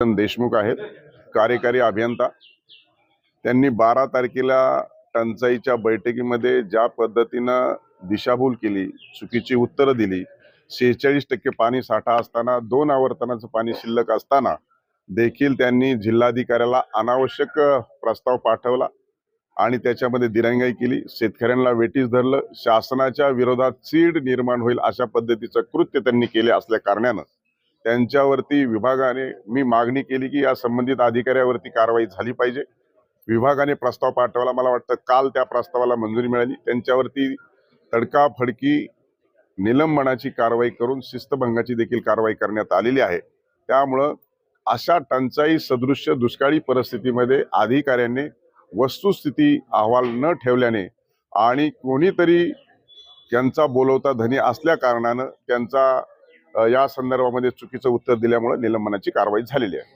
देशमुख आहेत कार्यकारी अभियंता. त्यांनी बारा तारखेला टंचाईच्या बैठकीमध्ये ज्या पद्धतीनं दिशाभूल केली चुकीची उत्तरं दिली शेहेचाळीस टक्के पाणी साठा असताना दोन आवर्तनाचं पाणी शिल्लक असताना देखील त्यांनी जिल्हाधिकाऱ्याला अनावश्यक प्रस्ताव पाठवला आणि त्याच्यामध्ये दिरंगाई केली. शेतकऱ्यांना वेटीस धरलं. शासनाच्या विरोधात चीड निर्माण होईल अशा पद्धतीचं कृत्य त्यांनी केले असल्या कारणानं. त्यांच्यावरती विभागाने मी मागणी केली की या संबंधित अधिकाऱ्यावरती कारवाई झाली पाहिजे. विभागाने प्रस्ताव पाठवला. मला वाटतं काल त्या प्रस्तावाला मंजुरी मिळाली. त्यांच्यावरती तडकाफडकी निलंबनाची कारवाई करून शिस्तभंगाची देखील कारवाई करण्यात आलेली आहे. त्यामुळं अशा टंचाई सदृश्य दुष्काळी परिस्थितीमध्ये अधिकाऱ्यांनी वस्तुस्थिती अहवाल न ठेवल्याने आणि कोणीतरी त्यांचा बोलवता धनी असल्या कारणानं त्यांचा या संदर्भामध्ये चुकीचं उत्तर दिल्यामुळे निलंबनाची कारवाई झालेली आहे.